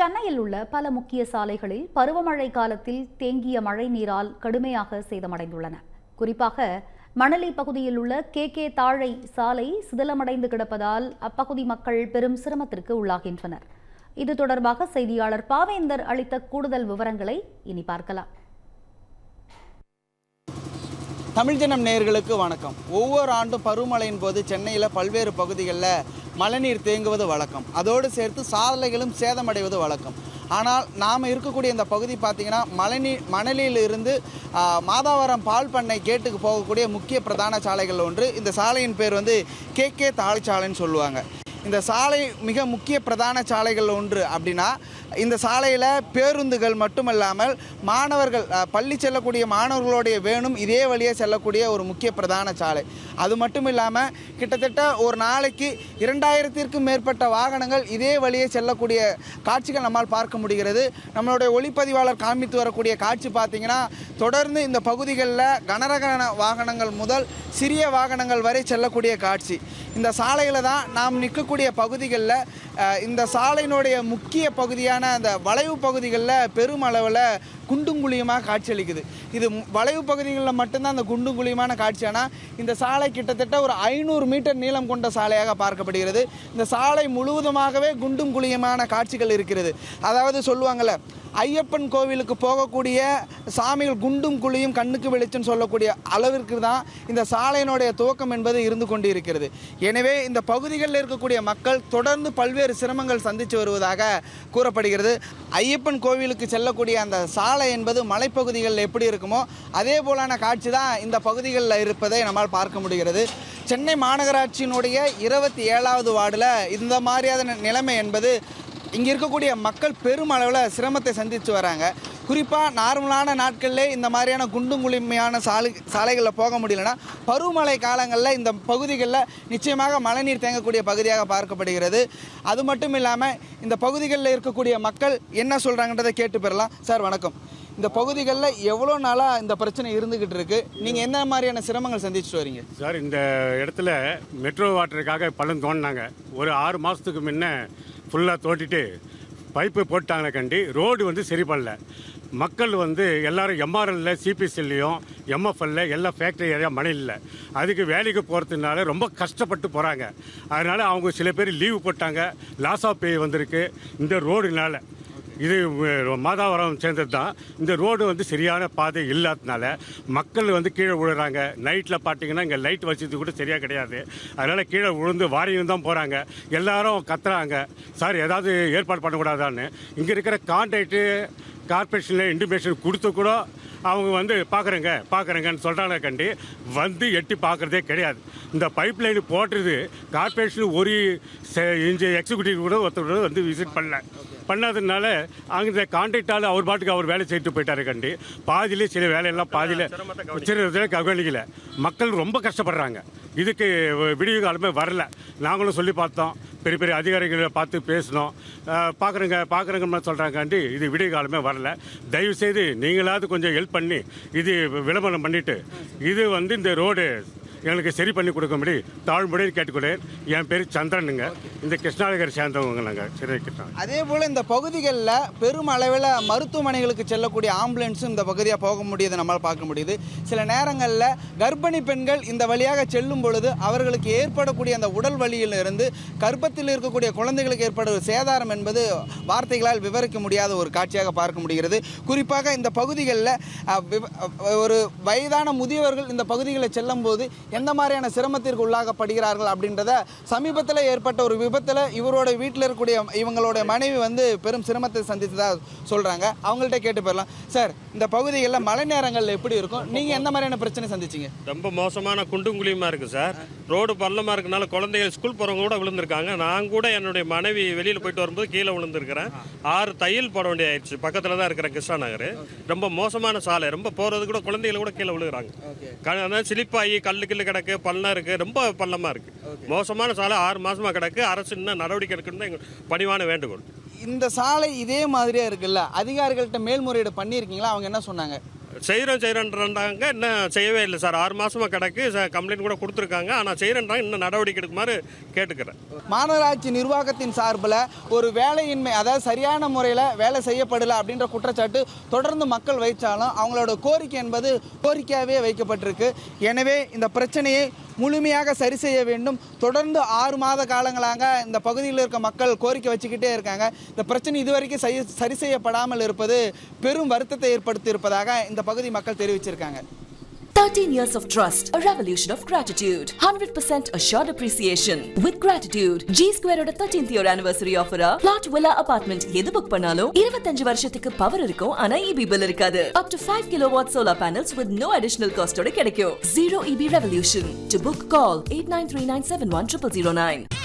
சென்னையில் உள்ள பல முக்கிய சாலைகளில் பருவமழை காலத்தில் தேங்கிய மழை நீரால் கடுமையாக சேதமடைந்துள்ளன. குறிப்பாக மணலி பகுதியில் உள்ள கே. கே. தாழை சாலை சிதிலமடைந்து கிடப்பதால் அப்பகுதி மக்கள் பெரும் சிரமத்திற்கு உள்ளாகின்றனர். இது தொடர்பாக செய்தியாளர் பாவேந்தர் அளித்த கூடுதல் விவரங்களை இனி பார்க்கலாம். தமிழ் தினம் நேர்களுக்கு வணக்கம். ஒவ்வொரு ஆண்டும் பருவமழையின் போது சென்னையில் பல்வேறு பகுதிகளில் மழைநீர் தேங்குவது வழக்கம். அதோடு சேர்த்து சாலைகளும் சேதமடைவது வழக்கம். ஆனால் நாம் இருக்கக்கூடிய இந்த பகுதி பார்த்திங்கன்னா மழைநீர் மணலியிலிருந்து மாதாவரம் பால் பண்ணை கேட்டுக்கு போகக்கூடிய முக்கிய பிரதான சாலைகள் ஒன்று. இந்த சாலையின் பேர் வந்து கே கே தாழ்ச்சாலைன்னு சொல்லுவாங்க. இந்த சாலை மிக முக்கிய பிரதான சாலைகள் ஒன்று அப்படின்னா இந்த சாலையில் பேருந்துகள் மட்டுமல்லாமல் மாணவர்கள் பள்ளி செல்லக்கூடிய மாணவர்களுடைய வேணும் இதே வழியே செல்லக்கூடிய ஒரு முக்கிய பிரதான சாலை. அது மட்டும் இல்லாமல் கிட்டத்தட்ட ஒரு நாளைக்கு இரண்டாயிரத்திற்கும் மேற்பட்ட வாகனங்கள் இதே வழியே செல்லக்கூடிய காட்சிகள் நம்மால் பார்க்க முடிகிறது. நம்மளுடைய ஒளிப்பதிவாளர் காமித்து வரக்கூடிய காட்சி பார்த்திங்கன்னா தொடர்ந்து இந்த பகுதிகளில் கனரக வாகனங்கள் முதல் சிறிய வாகனங்கள் வரை செல்லக்கூடிய காட்சி. இந்த சாலையில் தான் நாம் இருக்கக்கூடிய பகுதிகளில் இந்த சாலையினுடைய முக்கிய பகுதியான அந்த வளைவு பகுதிகளில் பெருமளவில் குண்டும் குழியுமாக காட்சியளிக்குது. இது வளைவு பகுதிகளில் மட்டும்தான் அந்த குண்டும் குழியுமான காட்சி ஆனால் இந்த சாலை கிட்டத்தட்ட ஒரு ஐநூறு மீட்டர் நீளம் கொண்ட சாலையாக பார்க்கப்படுகிறது. இந்த சாலை முழுவதுமாகவே குண்டும் குழியுமான காட்சிகள் இருக்கிறது. அதாவது சொல்லுவாங்கள்ல ஐயப்பன் கோவிலுக்கு போகக்கூடிய சாமிகள் குண்டும் குழியும் கண்ணுக்கு வெளிச்சம் சொல்லக்கூடிய அளவிற்கு தான் இந்த சாலையினுடைய துவக்கம் என்பது இருந்து கொண்டு இருக்கிறது எனவே இந்த பகுதிகளில் இருக்கக்கூடிய மக்கள் தொடர்ந்து பல்வேறு சிரமங்கள் சந்தித்து வருவதாக கூறப்படுகிறது. ஐயப்பன் கோவிலுக்கு செல்லக்கூடிய அந்த சாலை என்பது மலைப்பகுதிகளில் எப்படி இருக்குமோ அதே போலான காட்சி தான் இந்த பகுதிகளில் இருப்பதை நம்மால் பார்க்க முடிகிறது. சென்னை மாநகராட்சியினுடைய இருபத்தி ஏழாவது வார்டில் இந்த மாதிரியான நிலைமை என்பது இங்கே இருக்கக்கூடிய மக்கள் பெருமளவில் சிரமத்தை சந்தித்து வராங்க. குறிப்பாக நார்மலான நாட்களில் இந்த மாதிரியான குண்டும் குளிமையான சாலை சாலைகளில் போக முடியலன்னா பருவமழை காலங்களில் இந்த பகுதிகளில் நிச்சயமாக மழைநீர் தேங்கக்கூடிய பகுதியாக பார்க்கப்படுகிறது. அது மட்டும் இல்லாமல் இந்த பகுதிகளில் இருக்கக்கூடிய மக்கள் என்ன சொல்கிறாங்கன்றதை கேட்டு பெறலாம். சார் வணக்கம். இந்த பகுதிகளில் எவ்வளோ நாளாக இந்த பிரச்சனை இருந்துக்கிட்டு இருக்கு? நீங்கள் என்ன மாதிரியான சிரமங்கள் சந்திச்சுட்டு வரீங்க? சார் இந்த இடத்துல மெட்ரோ வாட்டருக்காக பழம் தோண்டினாங்க ஒரு ஆறு மாதத்துக்கு முன்ன ஃபுல்லாக தோண்டிட்டு பைப்பு போட்டாங்க கண்டி ரோடு வந்து சரி பண்ணல. மக்கள் வந்து எல்லாரும் எம்ஆர்எல்ல சிபிசிலையும் எம்எஃப்எல்ல எல்லா ஃபேக்ட்ரி ஏரியா மழை இல்லை. அதுக்கு வேலைக்கு போகிறதுனால ரொம்ப கஷ்டப்பட்டு போகிறாங்க அதனால் அவங்க சில பேர் லீவு போட்டாங்க. லாஸ் ஆஃப் பே வந்திருக்கு. இந்த ரோடுனால இது மாதாவரம் சேர்ந்தது தான் இந்த ரோடு வந்து சரியான பாதை இல்லாததுனால மக்கள் வந்து கீழே விழுறாங்க. நைட்டில் பார்த்தீங்கன்னா இங்கே லைட் வசதி கூட சரியாக கிடையாது. அதனால் கீழே விழுந்து வாரியும் தான் போகிறாங்க எல்லாரும் கத்துறாங்க. சார் ஏதாவது ஏற்பாடு பண்ணக்கூடாதான்னு. இங்கே இருக்கிற கான்ட்ராக்டு கார்பரேஷனில் இன்டிமேஷன் கொடுத்து கூட அவங்க வந்து பார்க்குறேங்க பார்க்குறேங்கன்னு சொல்கிறாங்க கண்டி வந்து எட்டி பார்க்குறதே கிடையாது. இந்த பைப் லைன் போட்டுறது கார்பரேஷன் ஒரு செ- இன்ஜி எக்ஸிக்யூட்டிவ் கூட ஒருத்தர் வந்து விசிட் பண்ணல. பண்ணாததுனால அங்கே இந்த கான்ட்ராக்டால் அவர் பாட்டுக்கு அவர் வேலை செய்துட்டு போயிட்டாரு கண்டி. பாதியிலே சில வேலையெல்லாம் பாதியில் சில கவனிக்கல. மக்கள் ரொம்ப கஷ்டப்படுறாங்க. இதுக்கு விடிவு காலமே வரல. நாங்களும் சொல்லி பார்த்தோம். பெரிய பெரிய அதிகாரிகளை பார்த்து பேசினோம் பார்க்குறேங்க பார்க்குறேங்கன்னு சொல்கிறாங்காண்டி இது விடிய காலமே வரல. தயவுசெய்து நீங்களாவது கொஞ்சம் ஹெல்ப் பண்ணி இது விளம்பரம் பண்ணிவிட்டு இது வந்து இந்த ரோடு எங்களுக்கு சரி பண்ணி கொடுக்கும்படி தாழ்முறையில் கேட்டுக்கொண்டேன் என் பேர் சந்திரனுங்க. இந்த கிருஷ்ணாநகர் சேர்ந்தவங்க நாங்கள் சரி கிருஷ்ணா அதே போல் இந்த பகுதிகளில் பெரும் அளவில் மருத்துவமனைகளுக்கு செல்லக்கூடிய ஆம்புலன்ஸும் இந்த பகுதியாக போக முடியுது நம்மளால் பார்க்க முடியுது. சில நேரங்களில் கர்ப்பிணி பெண்கள் இந்த வழியாக செல்லும் பொழுது அவர்களுக்கு ஏற்படக்கூடிய அந்த உடல் வலியிலிருந்து கர்ப்பத்தில் இருக்கக்கூடிய குழந்தைகளுக்கு ஏற்படும் சேதாரம் என்பது வார்த்தைகளால் விவரிக்க முடியாத ஒரு காட்சியாக பார்க்க முடிகிறது. குறிப்பாக இந்த பகுதிகளில் ஒரு வயதான முதியவர்கள் இந்த பகுதிகளில் செல்லும்போது எந்த மாதிரியான சிரமத்திற்கு உள்ளாகப்படுகிறார்கள் அப்படின்றத சமீபத்தில் ஏற்பட்ட ஒரு விபத்தில் இவரோட வீட்டில் இருக்கக்கூடிய இவங்களுடைய மனைவி வந்து பெரும் சிரமத்தை சந்தித்ததா சொல்கிறாங்க அவங்கள்ட்ட கேட்டு போயிடலாம் சார் இந்த பகுதிகளில் மழை நேரங்களில் எப்படி இருக்கும்? நீங்கள் எந்த மாதிரியான பிரச்சனை சந்திச்சீங்க? ரொம்ப மோசமான குண்டும் குழியுமா இருக்கு சார். ரோடு பள்ளமா இருக்கனால குழந்தைகள் ஸ்கூல் போறவங்க கூட விழுந்திருக்காங்க. நான் கூட என்னுடைய மனைவி வெளியில போயிட்டு வரும்போது கீழே விழுந்திருக்கிறேன். ஆறு தையல் போட வேண்டிய ஆயிடுச்சு பக்கத்துல தான் இருக்கிற கிருஷ்ணா நகர். ரொம்ப மோசமான சாலை. ரொம்ப போறது கூட குழந்தைகள் கூட கீழே விழுகிறாங்க. சிலிப்பாகி கல்லு கில்லு கிடக்கு பள்ளம் இருக்கு ரொம்ப பள்ளமா இருக்கு. மோசமான சாலை ஆறு மாசமா கிடக்கு அரசு இன்னும் நடவடிக்கை எடுக்கணும் தான் பணிவான வேண்டுகோள். இந்த சாலை இதே மாதிரியே இருக்குல்ல? அதிகாரிகள்கிட்ட மேல்முறையீடு பண்ணியிருக்கீங்களா? அவங்க என்ன சொன்னாங்க? செய்கிறோம் செய்கிறோன்றாங்க இன்னும் செய்யவே இல்லை சார். ஆறு மாதமாக கிடக்கு. கம்ப்ளைண்ட் கூட கொடுத்துருக்காங்க. ஆனால் செய்கிறேன்றாங்க இன்னும் நடவடிக்கை எடுக்குமாறு கேட்டுக்கிறேன். மாநகராட்சி நிர்வாகத்தின் சார்பில் ஒரு வேலையின்மை அதாவது சரியான முறையில் வேலை செய்யப்படலை அப்படின்ற குற்றச்சாட்டு தொடர்ந்து மக்கள் வைச்சாலும் அவங்களோட கோரிக்கை என்பது கோரிக்கையாகவே வைக்கப்பட்டிருக்கு. எனவே இந்த பிரச்சனையை முழுமையாக சரி செய்ய வேண்டும். தொடர்ந்து ஆறு மாத காலங்களாக இந்த பகுதியில் இருக்க மக்கள் கோரிக்கை வச்சுக்கிட்டே இருக்காங்க. இந்த பிரச்சனை இதுவரைக்கும் சரி சரி செய்யப்படாமல் இருப்பது பெரும் வருத்தத்தை ஏற்படுத்தி இருப்பதாக இந்த பகுதி மக்கள் தெரிவிச்சிருக்காங்க 13 years of trust, a revolution of gratitude, 100% assured appreciation. With gratitude, G Square ஓட 13th year anniversary offer plot villa apartment எது புக் பண்ணாலும் 25 வருஷத்துக்கு பவர் இருக்கும் ஆனா EB bill இருக்காது. Up to 5 kilowatt solar panels with no additional cost ஓட கிடைக்கும். Zero EB revolution. To book call 8939710009.